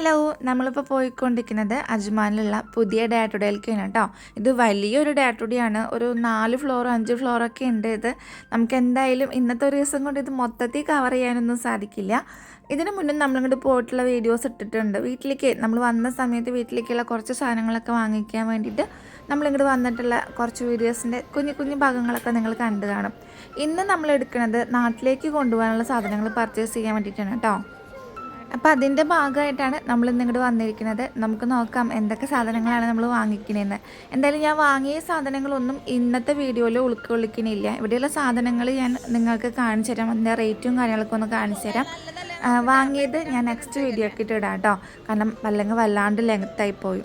Hello നമ്മളിപ്പോൾ പോയിക്കൊണ്ടിരിക്കുന്നത് അജ്മാനിലുള്ള പുതിയ ഡാറ്റുഡയിലേക്കാണ് കേട്ടോ ഇത് വലിയൊരു ഡാറ്റുഡിയാണ് ഒരു നാല് ഫ്ലോർ അഞ്ച് ഫ്ലോറൊക്കെ ഉണ്ട് ഇത്. നമുക്ക് എന്തായാലും ഇന്നത്തെ ഒരു ദിവസം കൊണ്ട് ഇത് മൊത്തത്തിൽ കവർ ചെയ്യാനൊന്നും സാധിക്കില്ല. ഇതിന് മുന്നേ നമ്മളിങ്ങോട്ട് പോയിട്ടുള്ള വീഡിയോസ് ഇട്ടിട്ടുണ്ട്. വീട്ടിലേക്ക് നമ്മൾ വന്ന സമയത്ത് വീട്ടിലേക്കുള്ള കുറച്ച് സാധനങ്ങളൊക്കെ വാങ്ങിക്കാൻ വേണ്ടിയിട്ട് നമ്മളിങ്ങോട്ട് വന്നിട്ടുള്ള കുറച്ച് വീഡിയോസിന്റെ കുഞ്ഞു കുഞ്ഞു ഭാഗങ്ങളൊക്കെ നിങ്ങൾ കണ്ടു കാണും. ഇന്ന് നമ്മൾ എടുക്കുന്നത് നാട്ടിലേക്ക് കൊണ്ടുപോകാനുള്ള സാധനങ്ങൾ പർച്ചേസ് ചെയ്യാൻ വേണ്ടിയിട്ടാണ് കേട്ടോ അപ്പോൾ അതിന്റെ ഭാഗമായിട്ടാണ് നമ്മൾ ഇന്നിങ്ങോട്ട് വന്നിരിക്കുന്നത്. നമുക്ക് നോക്കാം എന്തൊക്കെ സാധനങ്ങളാണ് നമ്മൾ വാങ്ങിക്കണേന്ന്. എന്തായാലും ഞാൻ വാങ്ങിയ സാധനങ്ങളൊന്നും ഇന്നത്തെ വീഡിയോയിൽ ഉൾക്കൊള്ളിക്കണില്ല ഇവിടെയുള്ള സാധനങ്ങൾ ഞാൻ നിങ്ങൾക്ക് കാണിച്ചു തരാം. അതിന്റെ റേറ്റും കാര്യങ്ങളൊക്കെ ഒന്ന് കാണിച്ചു തരാം. വാങ്ങിയത് ഞാൻ നെക്സ്റ്റ് വീഡിയോ ഒക്കെ ഇടാം കേട്ടോ. കാരണം അല്ലെങ്കിൽ വല്ലാണ്ട് ലെങ്ത്തായി പോയി.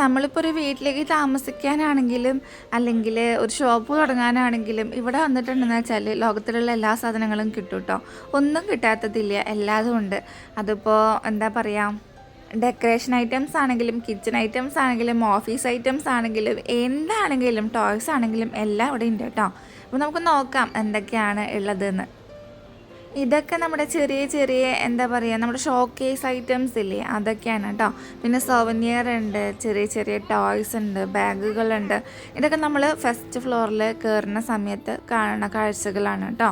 നമ്മളിപ്പോൾ ഒരു വീട്ടിലേക്ക് താമസിക്കാനാണെങ്കിലും അല്ലെങ്കിൽ ഒരു ഷോപ്പ് തുടങ്ങാനാണെങ്കിലും ഇവിടെ വന്നിട്ടുണ്ടെന്ന് വെച്ചാൽ ലോകത്തിലുള്ള എല്ലാ സാധനങ്ങളും കിട്ടും കേട്ടോ ഒന്നും കിട്ടാത്തതില്ല എല്ലാതും ഉണ്ട്. അതിപ്പോൾ എന്താ പറയുക ഡെക്കറേഷൻ ഐറ്റംസ് ആണെങ്കിലും കിച്ചൺ ഐറ്റംസ് ആണെങ്കിലും ഓഫീസ് ഐറ്റംസ് ആണെങ്കിലും എന്താണെങ്കിലും ടോയ്സ് ആണെങ്കിലും എല്ലാം ഇവിടെ ഉണ്ട് കേട്ടോ. അപ്പോൾ നമുക്ക് നോക്കാം എന്തൊക്കെയാണ് ഉള്ളതെന്ന്. ഇതൊക്കെ നമ്മുടെ ചെറിയ ചെറിയ എന്താ പറയുക നമ്മുടെ ഷോക്കേസ് ഐറ്റംസ് ഇല്ലേ? അതൊക്കെയാണ് കേട്ടോ പിന്നെ സോവനിയർ ഉണ്ട് ചെറിയ ചെറിയ ടോയ്സ് ഉണ്ട് ബാഗുകളുണ്ട്. ഇതൊക്കെ നമ്മൾ ഫസ്റ്റ് ഫ്ലോറിൽ കയറുന്ന സമയത്ത് കാണുന്ന കാഴ്ചകളാണ് കേട്ടോ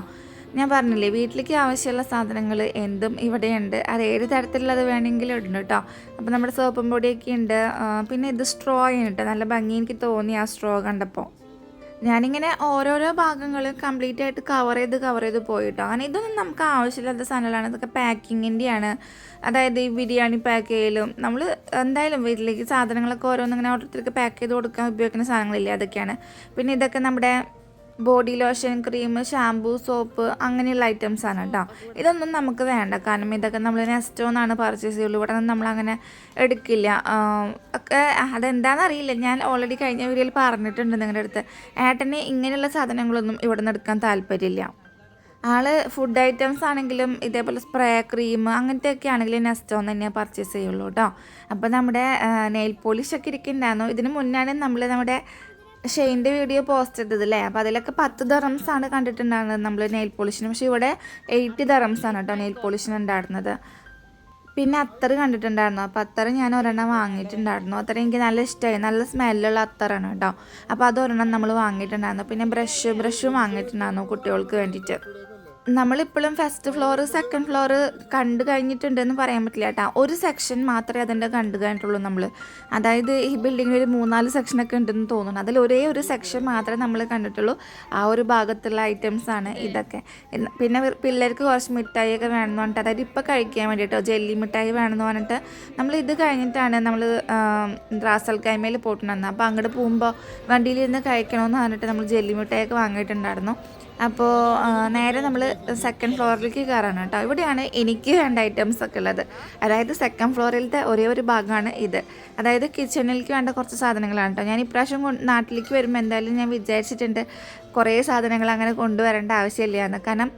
ഞാൻ പറഞ്ഞില്ലേ വീട്ടിലേക്ക് ആവശ്യമുള്ള സാധനങ്ങൾ എന്തും ഇവിടെയുണ്ട്. അത് ഏത് തരത്തിലുള്ളത് വേണമെങ്കിലും ഉണ്ട് കേട്ടോ അപ്പോൾ നമ്മുടെ സോപ്പും പൊടിയൊക്കെ ഉണ്ട്. പിന്നെ ഇത് സ്ട്രോ കേട്ടോ നല്ല ഭംഗി എനിക്ക് തോന്നി ആ സ്ട്രോ കണ്ടപ്പോൾ ഞാനിങ്ങനെ ഓരോരോ ഭാഗങ്ങൾ കംപ്ലീറ്റ് ആയിട്ട് കവർ ചെയ്ത് കവർ ചെയ്ത് പോയിട്ടോ. അങ്ങനെ ഇതൊന്നും നമുക്ക് ആവശ്യമില്ലാത്ത സാധനങ്ങളാണ്. ഇതൊക്കെ പാക്കിങ്ങിന്റെയാണ് അതായത് ഈ ബിരിയാണി പാക്ക് ചെയ്യലും നമ്മൾ എന്തായാലും വീട്ടിലേക്ക് സാധനങ്ങളൊക്കെ ഓരോന്നിങ്ങനെ ഓരോരുത്തർക്ക് പാക്ക് ചെയ്ത് കൊടുക്കാൻ ഉപയോഗിക്കുന്ന സാധനങ്ങളില്ലേ? അതൊക്കെയാണ്. പിന്നെ ഇതൊക്കെ നമ്മുടെ body lotion cream shampoo soap അങ്ങനെയുള്ള ഐറ്റംസ് ആണ് കേട്ടോ ഇതൊന്നും നമുക്ക് വേണ്ട. കാരണം ഇതൊക്കെ നമ്മൾ നെസ്റ്റോ എന്നാണ് പർച്ചേസ് ചെയ്യുള്ളൂ. ഇവിടെ നിന്ന് നമ്മളങ്ങനെ എടുക്കില്ല. ഒക്കെ അതെന്താണെന്ന് അറിയില്ല ഞാൻ ഓൾറെഡി കഴിഞ്ഞ വീഡിയോയിൽ പറഞ്ഞിട്ടുണ്ട് നിങ്ങളുടെ അടുത്ത്. ഏട്ടന് ഇങ്ങനെയുള്ള സാധനങ്ങളൊന്നും ഇവിടെ നിന്ന് എടുക്കാൻ താല്പര്യമില്ല. ആൾ ഫുഡ് ഐറ്റംസ് ആണെങ്കിലും ഇതേപോലെ സ്പ്രേ ക്രീം അങ്ങനത്തെ ഒക്കെ ആണെങ്കിലും നെസ്റ്റോന്ന് തന്നെ പർച്ചേസ് ചെയ്യുള്ളൂ കേട്ടോ അപ്പോൾ നമ്മുടെ നെയിൽ പോളിഷ് ഒക്കെ ഇരിക്കുന്നുണ്ടായിരുന്നു. ഇതിന് മുന്നാണ് നമ്മൾ നമ്മുടെ ഷെയിന്റെ വീഡിയോ പോസ്റ്റ് ചെയ്തതല്ലേ? അപ്പോൾ അതിലൊക്കെ പത്ത് ദറംസ് ആണ് കണ്ടിട്ടുണ്ടായിരുന്നത് നമ്മൾ നെയിൽ പോളിഷിന്. പക്ഷേ ഇവിടെ എയ്റ്റ് ദറംസ് ആണ് കേട്ടോ നെയിൽ പോളിഷിന് ഉണ്ടായിരുന്നത്. പിന്നെ അത്തർ കണ്ടിട്ടുണ്ടായിരുന്നു. അപ്പോൾ അത്തർ ഞാൻ ഒരെണ്ണം വാങ്ങിയിട്ടുണ്ടായിരുന്നു. അത്തർ എനിക്ക് നല്ല ഇഷ്ടമായി നല്ല സ്മെല്ലുള്ള അത്തറാണ് കേട്ടോ. അപ്പോൾ അത് ഒരെണ്ണം നമ്മൾ വാങ്ങിയിട്ടുണ്ടായിരുന്നു. പിന്നെ ബ്രഷ് ബ്രഷും വാങ്ങിയിട്ടുണ്ടായിരുന്നു കുട്ടികൾക്ക് വേണ്ടിയിട്ട്. നമ്മളിപ്പോഴും ഫസ്റ്റ് ഫ്ലോർ സെക്കൻഡ് ഫ്ലോർ കണ്ടു കഴിഞ്ഞിട്ടുണ്ടെന്ന് പറയാൻ പറ്റില്ല കേട്ടോ. ഒരു സെക്ഷൻ മാത്രമേ അതിന്റെ കണ്ടു കഴിഞ്ഞിട്ടുള്ളൂ നമ്മൾ അതായത് ഈ ബിൽഡിങ്ങിൽ ഒരു മൂന്നാൽ സെക്ഷനൊക്കെ ഉണ്ടെന്ന് തോന്നുന്നു. അതിൽ ഒരേ ഒരു സെക്ഷൻ മാത്രമേ നമ്മൾ കണ്ടിട്ടുള്ളൂ. ആ ഒരു ഭാഗത്തുള്ള ഐറ്റംസ് ആണ് ഇതൊക്കെ. പിന്നെ പിള്ളേർക്ക് കുറച്ച് മിഠായിയൊക്കെ വേണമെന്ന് പറഞ്ഞിട്ട് അതായത് ഇപ്പോൾ കഴിക്കാൻ വേണ്ടിയിട്ടോ ജെല്ലി മിഠായി വേണമെന്ന് പറഞ്ഞിട്ട് നമ്മൾ ഇത് കഴിഞ്ഞിട്ടാണ് നമ്മൾ റാസൽ കൈമയിൽ പോയിട്ടുണ്ടായിരുന്നത്. അപ്പോൾ അങ്ങോട്ട് പോകുമ്പോൾ വണ്ടിയിലിരുന്ന് കഴിക്കണമെന്ന് പറഞ്ഞിട്ട് നമ്മൾ ജെല്ലി മിഠായിയൊക്കെ വാങ്ങിയിട്ടുണ്ടായിരുന്നു. അപ്പോൾ നേരെ നമ്മൾ സെക്കൻഡ് ഫ്ലോറിലേക്ക് കയറാണ് കേട്ടോ. ഇവിടെയാണ് എനിക്ക് വേണ്ട ഐറ്റംസ് ഒക്കെ ഉള്ളത്. അതായത് സെക്കൻഡ് ഫ്ലോറിലത്തെ ഒരേ ഒരു ഭാഗമാണ് ഇത്. അതായത് കിച്ചണിലേക്ക് വേണ്ട കുറച്ച് സാധനങ്ങളാണ് കേട്ടോ. ഞാൻ ഇപ്രാവശ്യം നാട്ടിലേക്ക് വരുമ്പോൾ എന്തായാലും ഞാൻ വിചാരിച്ചിട്ടുണ്ട് കുറേ സാധനങ്ങൾ അങ്ങനെ കൊണ്ടുവരേണ്ട ആവശ്യമില്ല എന്ന്. കാരണം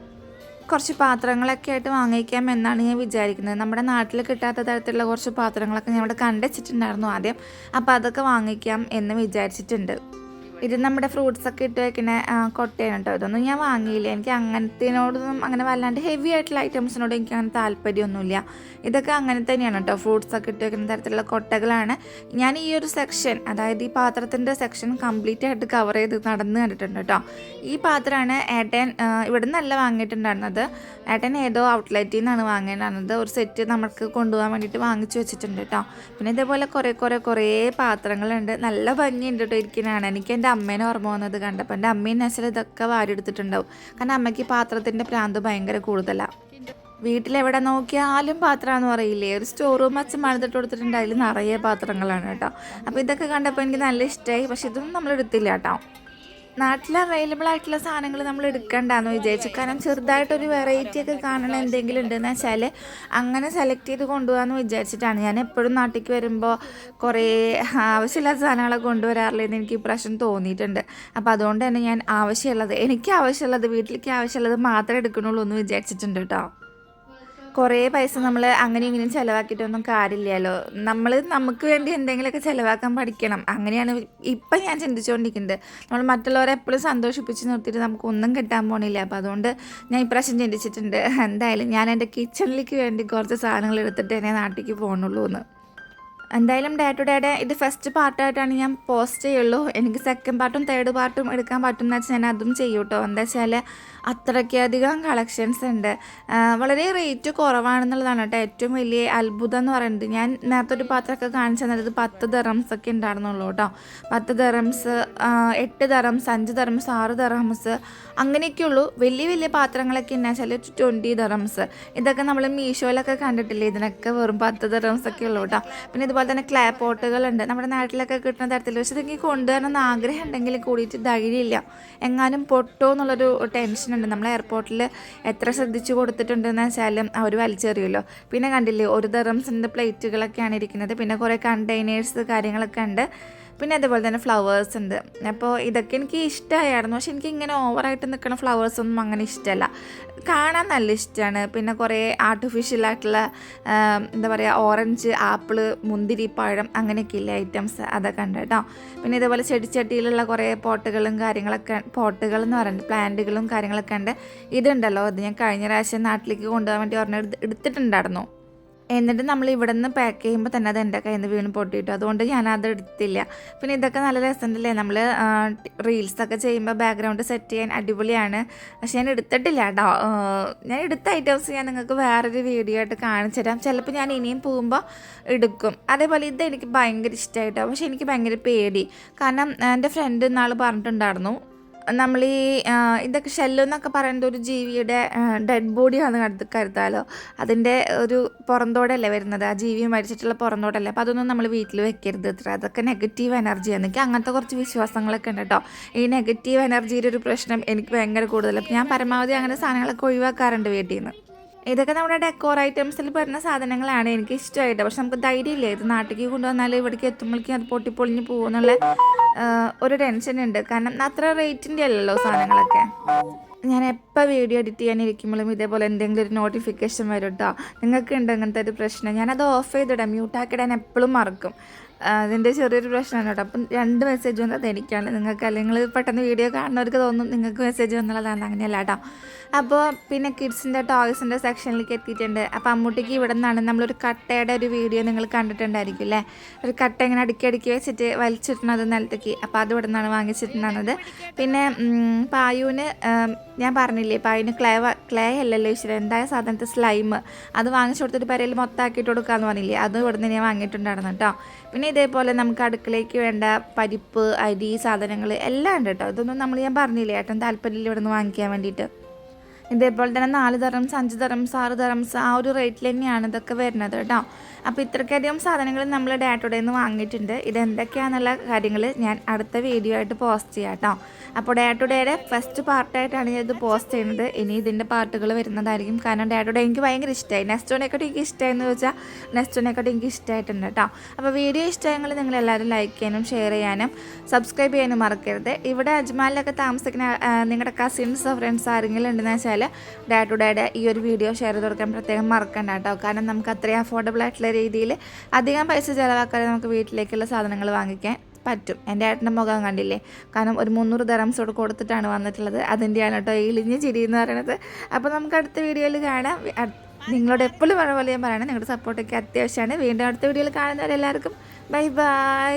കുറച്ച് പാത്രങ്ങളൊക്കെ ആയിട്ട് വാങ്ങിക്കാം എന്നാണ് ഞാൻ വിചാരിക്കുന്നത്. നമ്മുടെ നാട്ടിൽ കിട്ടാത്ത തരത്തിലുള്ള കുറച്ച് പാത്രങ്ങളൊക്കെ ഞാൻ ഇവിടെ കണ്ടുവച്ചിട്ടുണ്ടായിരുന്നു ആദ്യം. അപ്പോൾ അതൊക്കെ വാങ്ങിക്കാം എന്ന് വിചാരിച്ചിട്ടുണ്ട്. ഇത് നമ്മുടെ ഫ്രൂട്ട്സ് ഒക്കെ ഇട്ട് വെക്കുന്ന കൊട്ടയാണ് കേട്ടോ ഇതൊന്നും ഞാൻ വാങ്ങിയില്ല. എനിക്ക് അങ്ങനത്തേനോടൊന്നും അങ്ങനെ വല്ലാണ്ട് ഹെവി ആയിട്ടുള്ള ഐറ്റംസിനോട് എനിക്ക് അങ്ങനെ താല്പര്യമൊന്നുമില്ല. ഇതൊക്കെ അങ്ങനെ തന്നെയാണ് കേട്ടോ ഫ്രൂട്ട്സ് ഒക്കെ ഇട്ട് വെക്കുന്ന തരത്തിലുള്ള കൊട്ടകളാണ്. ഞാൻ ഈ ഒരു സെക്ഷൻ അതായത് ഈ പാത്രത്തിന്റെ സെക്ഷൻ കംപ്ലീറ്റ് ആയിട്ട് കവർ ചെയ്ത് നടന്ന് കണ്ടിട്ടുണ്ട് കേട്ടോ ഈ പാത്രമാണ് ഏട്ടൻ ഇവിടെ നിന്നല്ല വാങ്ങിയിട്ടുണ്ടായിരുന്നത്. ഏട്ടൻ ഏതോ ഔട്ട്ലെറ്റിൽ നിന്നാണ് വാങ്ങിയിട്ടുണ്ടായിരുന്നത്. ഒരു സെറ്റ് നമുക്ക് കൊണ്ടുപോകാൻ വേണ്ടിയിട്ട് വാങ്ങിച്ചു വെച്ചിട്ടുണ്ട് കേട്ടോ പിന്നെ ഇതേപോലെ കുറേ കുറേ കുറേ പാത്രങ്ങളുണ്ട്. നല്ല ഭംഗിയുണ്ട് കേട്ടോ ഇരിക്കുന്നതാണ് എനിക്ക് എന്റെ അമ്മേനെ ഓർമ്മ വന്നത് കണ്ടപ്പോൾ എന്റെ അമ്മയും നശൽ ഇതൊക്കെ വാരിയെടുത്തിട്ടുണ്ടാവും. കാരണം അമ്മയ്ക്ക് പാത്രത്തിന്റെ പ്രാന്ത് ഭയങ്കര കൂടുതലാണ് വീട്ടിലെവിടെ നോക്കിയാലും പാത്രമാണെന്ന് പറയില്ലേ? ഒരു സ്റ്റോർ റൂം അച്ഛൻ മഴത്തിട്ട് കൊടുത്തിട്ടുണ്ട് അതിൽ നിറയെ പാത്രങ്ങളാണ് കേട്ടോ. അപ്പോൾ ഇതൊക്കെ കണ്ടപ്പോൾ എനിക്ക് നല്ല ഇഷ്ടമായി. പക്ഷെ ഇതൊന്നും നമ്മൾ എടുത്തില്ല കേട്ടോ. നാട്ടിൽ അവൈലബിൾ ആയിട്ടുള്ള സാധനങ്ങൾ നമ്മൾ എടുക്കണ്ടെന്ന് വിചാരിച്ചു. കാരണം ചെറുതായിട്ടൊരു വെറൈറ്റി ഒക്കെ കാണണം എന്തെങ്കിലും ഉണ്ടെന്ന് വെച്ചാൽ അങ്ങനെ സെലക്ട് ചെയ്ത് കൊണ്ടുപോകാമെന്ന് വിചാരിച്ചിട്ടാണ്. ഞാൻ എപ്പോഴും നാട്ടിലേക്ക് വരുമ്പോൾ കുറേ ആവശ്യമില്ലാത്ത സാധനങ്ങളൊക്കെ കൊണ്ടുവരാറില്ലെന്ന് എനിക്ക് ഇപ്രാവശ്യം തോന്നിയിട്ടുണ്ട്. അപ്പോൾ അതുകൊണ്ട് തന്നെ ഞാൻ ആവശ്യമുള്ളത് എനിക്ക് ആവശ്യമുള്ളത് വീട്ടിലേക്ക് ആവശ്യമുള്ളത് മാത്രമേ എടുക്കണുള്ളൂ എന്ന് വിചാരിച്ചിട്ടുണ്ട് കേട്ടോ. കുറേ പൈസ നമ്മൾ അങ്ങനെ ഇങ്ങനെയും ചിലവാക്കിയിട്ടൊന്നും കാര്യമില്ലല്ലോ. നമ്മൾ നമുക്ക് വേണ്ടി എന്തെങ്കിലുമൊക്കെ ചിലവാക്കാൻ പഠിക്കണം. അങ്ങനെയാണ് ഇപ്പം ഞാൻ ചിന്തിച്ചുകൊണ്ടിരിക്കുന്നത്. നമ്മൾ മറ്റുള്ളവരെ എപ്പോഴും സന്തോഷിപ്പിച്ച് നിർത്തിയിട്ട് നമുക്ക് ഒന്നും കിട്ടാൻ പോണില്ല. അപ്പോൾ അതുകൊണ്ട് ഞാൻ ഇപ്രാവശ്യം ചിന്തിച്ചിട്ടുണ്ട് എന്തായാലും ഞാൻ എന്റെ കിച്ചണിലേക്ക് വേണ്ടി കുറച്ച് സാധനങ്ങൾ എടുത്തിട്ട് എന്നെ നാട്ടിലേക്ക് പോകണുള്ളൂ എന്ന്. എന്തായാലും ഡേ ടു ഡേയുടെ ഇത് ഫസ്റ്റ് പാർട്ടായിട്ടാണ് ഞാൻ പോസ്റ്റ് ചെയ്യുള്ളൂ. എനിക്ക് സെക്കൻഡ് പാർട്ടും തേർഡ് പാർട്ടും എടുക്കാൻ പറ്റുന്ന വെച്ചാൽ ഞാൻ അതും ചെയ്യൂട്ടോ എന്താ വെച്ചാൽ അത്രയ്ക്കധികം കളക്ഷൻസ് ഉണ്ട്. വളരെ റേറ്റ് കുറവാണെന്നുള്ളതാണ് കേട്ടോ ഏറ്റവും വലിയ അത്ഭുതം എന്ന് പറയുന്നത്. ഞാൻ നേരത്തെ ഒരു പാത്രമൊക്കെ കാണിച്ചു തന്നത് പത്ത് ദറംസ് ഒക്കെ ഉണ്ടായിരുന്നുള്ളൂ കേട്ടോ. പത്ത് ദറംസ് എട്ട് ദറംസ് അഞ്ച് ദറംസ് ആറ് ദറംസ് അങ്ങനെയൊക്കെയുള്ളൂ വലിയ വലിയ പാത്രങ്ങളൊക്കെ വെച്ചാൽ ട്വന്റി ദറംസ് ഇതൊക്കെ നമ്മൾ മീഷോയിലൊക്കെ കണ്ടിട്ടില്ലേ? ഇതിനൊക്കെ വെറും പത്ത് ദറംസ് ഒക്കെ ഉള്ളൂ കേട്ടോ. പിന്നെ ഇതുപോലെ തന്നെ ക്ലാപ്പോട്ടുകളുണ്ട് നമ്മുടെ നാട്ടിലൊക്കെ കിട്ടുന്ന തരത്തിൽ പക്ഷേ ഇതെങ്കിൽ കൊണ്ടുവരണം കൊണ്ടുവരണമെന്ന് ആഗ്രഹം ഉണ്ടെങ്കിൽ കൂടിയിട്ട് ധൈര്യമില്ല. എങ്ങാനും പൊട്ടോ എന്നുള്ളൊരു ടെൻഷൻ ഉണ്ട് നമ്മൾ എയർപോർട്ടിൽ എത്ര ശ്രദ്ധിച്ചു കൊടുത്തിട്ടുണ്ടെന്ന് വെച്ചാലും അവർ വലിച്ചെറിയുമല്ലോ. പിന്നെ കണ്ടില്ലേ ഒരു ദറംസിന്റെ പ്ലേറ്റുകളൊക്കെയാണ് ഇരിക്കുന്നത്. പിന്നെ കുറേ കണ്ടെയ്നേഴ്സ് കാര്യങ്ങളൊക്കെ ഉണ്ട്. പിന്നെ അതുപോലെ തന്നെ ഫ്ലവേഴ്സ് ഉണ്ട്. അപ്പോൾ ഇതൊക്കെ എനിക്ക് ഇഷ്ടമായിരുന്നു പക്ഷെ എനിക്ക് ഇങ്ങനെ ഓവറായിട്ട് നിൽക്കുന്ന ഫ്ലവേഴ്സ് ഒന്നും അങ്ങനെ ഇഷ്ടമല്ല കാണാൻ നല്ല ഇഷ്ടമാണ് പിന്നെ കുറേ ആർട്ടിഫിഷ്യൽ ആയിട്ടുള്ള എന്താ പറയുക ഓറഞ്ച് ആപ്പിൾ മുന്തിരി പഴം അങ്ങനെയൊക്കെ ഇല്ല ഐറ്റംസ് അതൊക്കെ ഉണ്ട് കേട്ടോ. പിന്നെ ഇതുപോലെ ചെടിച്ചട്ടിയിലുള്ള കുറേ പോട്ടുകളും കാര്യങ്ങളൊക്കെ പോട്ടുകൾ എന്ന് പറയുന്നത് പ്ലാന്റുകളും കാര്യങ്ങളൊക്കെ ഉണ്ട്. ഇതുണ്ടല്ലോ ഇത് ഞാൻ കഴിഞ്ഞ പ്രാവശ്യം നാട്ടിലേക്ക് കൊണ്ടുപോകാൻ വേണ്ടി ഒരെണ്ണം എടുത്ത് എടുത്തിട്ടുണ്ടായിരുന്നു. എന്നിട്ട് നമ്മൾ ഇവിടെ നിന്ന് പാക്ക് ചെയ്യുമ്പോൾ തന്നെ അത് എന്റെ കയ്യിൽ നിന്ന് വീണ് പൊട്ടിയിട്ടു. അതുകൊണ്ട് ഞാനത് എടുത്തില്ല. പിന്നെ ഇതൊക്കെ നല്ല രസമുണ്ടല്ലേ നമ്മൾ റീൽസൊക്കെ ചെയ്യുമ്പോൾ ബാക്ക്ഗ്രൗണ്ട് സെറ്റ് ചെയ്യാൻ അടിപൊളിയാണ്. പക്ഷെ ഞാൻ എടുത്തിട്ടില്ല കേട്ടോ ഞാൻ എടുത്ത ഐറ്റംസ് ഞാൻ നിങ്ങൾക്ക് വേറൊരു വീഡിയോ ആയിട്ട് കാണിച്ചു തരാം. ചിലപ്പോൾ ഞാൻ ഇനിയും പോകുമ്പോൾ എടുക്കും. അതേപോലെ ഇത് എനിക്ക് ഭയങ്കര ഇഷ്ടമായിട്ടോ പക്ഷെ എനിക്ക് ഭയങ്കര പേടി. കാരണം എന്റെ ഫ്രണ്ട് ഇന്നാൾ പറഞ്ഞിട്ടുണ്ടായിരുന്നു നമ്മൾ ഈ ഇതൊക്കെ ഷെല്ല് എന്നൊക്കെ പറയുന്നത് ഒരു ജീവിയുടെ ഡെഡ് ബോഡിയാണ് കരുത് കരുതാലോ? അതിന്റെ ഒരു പുറന്തോടല്ലേ വരുന്നത്? ആ ജീവി മരിച്ചിട്ടുള്ള പുറന്തോടല്ലേ? അപ്പോൾ അതൊന്നും നമ്മൾ വീട്ടിൽ വെക്കരുത് ഇത്ര. അതൊക്കെ നെഗറ്റീവ് എനർജിയാണ് എനിക്ക് അങ്ങനത്തെ കുറച്ച് വിശ്വാസങ്ങളൊക്കെ ഉണ്ട് കേട്ടോ. ഈ നെഗറ്റീവ് എനർജിയുടെ ഒരു പ്രശ്നം എനിക്ക് ഭയങ്കര കൂടുതലാണ് അപ്പോൾ ഞാൻ പരമാവധി അങ്ങനെ സാധനങ്ങളൊക്കെ ഒഴിവാക്കാറുണ്ട് വീട്ടിൽ നിന്ന് ഇതൊക്കെ നമ്മുടെ ഡെക്കോർ ഐറ്റംസിൽ വരുന്ന സാധനങ്ങളാണ് എനിക്ക് ഇഷ്ടമായിട്ട്. പക്ഷെ നമുക്ക് ധൈര്യമില്ല. ഇത് നാട്ടിലേക്ക് കൊണ്ടുവന്നാൽ ഇവിടേക്ക് എത്തുമ്പോഴേക്കും അത് പൊട്ടിപ്പൊളിഞ്ഞ് പോകുന്നുള്ള ഒരു ടെൻഷൻ ഉണ്ട്. കാരണം അത്ര റേറ്റിന്റെ അല്ലല്ലോ സാധനങ്ങളൊക്കെ. ഞാൻ എപ്പോൾ വീഡിയോ എഡിറ്റ് ചെയ്യാൻ ഇരിക്കുമ്പോഴും ഇതേപോലെ എന്തെങ്കിലും ഒരു നോട്ടിഫിക്കേഷൻ വരും കേട്ടോ നിങ്ങൾക്ക് ഉണ്ട് അങ്ങനത്തെ ഒരു പ്രശ്നം? ഞാനത് ഓഫ് ചെയ്തിടാം. മ്യൂട്ടാക്കിടാൻ എപ്പോഴും മറക്കും. അതിന്റെ ചെറിയൊരു പ്രശ്നമാണ് കേട്ടോ. അപ്പം രണ്ട് മെസ്സേജ് വന്നത് എനിക്കാണ് നിങ്ങൾക്ക് അല്ലെങ്കിൽ പെട്ടെന്ന് വീഡിയോ കാണുന്നവർക്ക് തോന്നും നിങ്ങൾക്ക് മെസ്സേജ് വന്നുള്ളതാണ് അങ്ങനെയല്ല കേട്ടോ. അപ്പോൾ പിന്നെ കിഡ്സിന്റെ ടോയ്സിന്റെ സെക്ഷനിലേക്ക് എത്തിയിട്ടുണ്ട്. അപ്പോൾ അമ്മൂട്ടിക്ക് ഇവിടെ നിന്നാണ് നമ്മളൊരു കട്ടയുടെ ഒരു വീഡിയോ നിങ്ങൾ കണ്ടിട്ടുണ്ടായിരിക്കും അല്ലേ? ഒരു കട്ട ഇങ്ങനെ അടുക്കി അടുക്കി വെച്ചിട്ട് വലിച്ചിട്ടുന്നത് നിലത്തേക്ക്. അപ്പോൾ അത് ഇവിടെ നിന്നാണ് വാങ്ങിച്ചിട്ടുണ്ടത് പിന്നെ പായുവിന് ഞാൻ പറഞ്ഞില്ലേ പായുവിന് ക്ലേ ക്ലേ അല്ലല്ലോ ഈശ്വരൻ. എന്തായ സാധനത്തെ സ്ലൈം അത് വാങ്ങിച്ചു കൊടുത്തിട്ട് പെരയിൽ മൊത്തമാക്കിയിട്ട് കൊടുക്കാമെന്ന് പറഞ്ഞില്ലേ? അത് ഇവിടെ നിന്ന് ഞാൻ വാങ്ങിയിട്ടുണ്ടായിരുന്നു കേട്ടോ. പിന്നെ ഇതേപോലെ നമുക്ക് അടുക്കളയ്ക്ക് വേണ്ട പരിപ്പ് അരി സാധനങ്ങൾ എല്ലാം ഉണ്ട് കേട്ടോ. ഇതൊന്നും നമ്മൾ ഞാൻ പറഞ്ഞില്ലേ ഏട്ടൻ താല്പര്യമില്ല ഇവിടെ നിന്ന് വാങ്ങിക്കാൻ വേണ്ടിയിട്ട്. ഇതേപോലെ തന്നെ നാല് തറംസ് അഞ്ച് തറംസ് ആറ് തറംസ് ആ ഒരു റേറ്റിൽ തന്നെയാണ് ഇതൊക്കെ വരുന്നത് കേട്ടോ. അപ്പോൾ ഇത്രയ്ക്കധികം സാധനങ്ങൾ നമ്മൾ ഡാറ്റോടെ നിന്ന് വാങ്ങിയിട്ടുണ്ട്. ഇതെന്തൊക്കെയാണെന്നുള്ള കാര്യങ്ങൾ ഞാൻ അടുത്ത വീഡിയോ ആയിട്ട് പോസ്റ്റ് ചെയ്യാം കേട്ടോ അപ്പോൾ ഡാറ്റോഡേയുടെ ഫസ്റ്റ് പാർട്ടായിട്ടാണ് ഞാൻ ഇത് പോസ്റ്റ് ചെയ്യുന്നത്. ഇനി ഇതിന്റെ പാർട്ടുകൾ വരുന്നതായിരിക്കും. കാരണം ഡാറ്റോടെ എനിക്ക് ഭയങ്കര ഇഷ്ടമായി നെക്സ്റ്റോനെക്കാട്ടും എനിക്ക് ഇഷ്ടമായെന്ന് ചോദിച്ചാൽ നെക്സ്റ്റോനെക്കാട്ടും എനിക്ക് ഇഷ്ടമായിട്ടുണ്ട് കേട്ടോ. അപ്പോൾ വീഡിയോ ഇഷ്ടമെങ്കിൽ നിങ്ങൾ എല്ലാവരും ലൈക്ക് ചെയ്യാനും ഷെയർ ചെയ്യാനും സബ്സ്ക്രൈബ് ചെയ്യാനും മറക്കരുത്. ഇവിടെ അജ്മാലിലൊക്കെ താമസിക്കുന്ന നിങ്ങളുടെ കസിൻസോ ഫ്രണ്ട്സ് ആരെങ്കിലും ഉണ്ടെന്ന് വെച്ചാൽ ഡേ ഈ ഒരു വീഡിയോ ഷെയർ ചെയ്ത് കൊടുക്കാൻ പ്രത്യേകം മറക്കണ്ട കേട്ടോ. കാരണം നമുക്ക് അത്രയും അഫോർഡബിൾ ആയിട്ടുള്ള രീതിയിൽ അധികം പൈസ ചിലവാക്കാതെ നമുക്ക് വീട്ടിലേക്കുള്ള സാധനങ്ങൾ വാങ്ങിക്കാൻ പറ്റും. എന്റെ ഏട്ടന്റെ മുഖം കണ്ടില്ലേ? കാരണം ഒരു മുന്നൂറ് ദറംസോട് കൊടുത്തിട്ടാണ് വന്നിട്ടുള്ളത്. അതിന്റെയാണ് കേട്ടോ ഇളിഞ്ഞ ചിരി എന്ന് പറയുന്നത്. അപ്പോൾ നമുക്ക് അടുത്ത വീഡിയോയിൽ കാണാം. നിങ്ങളോട് എപ്പോഴും പറഞ്ഞ പോലെ ഞാൻ പറയണം. നിങ്ങളുടെ സപ്പോർട്ടൊക്കെ അത്യാവശ്യമാണ്. വീണ്ടും അടുത്ത വീഡിയോയിൽ കാണുന്നവരെല്ലാവർക്കും ബൈ ബൈ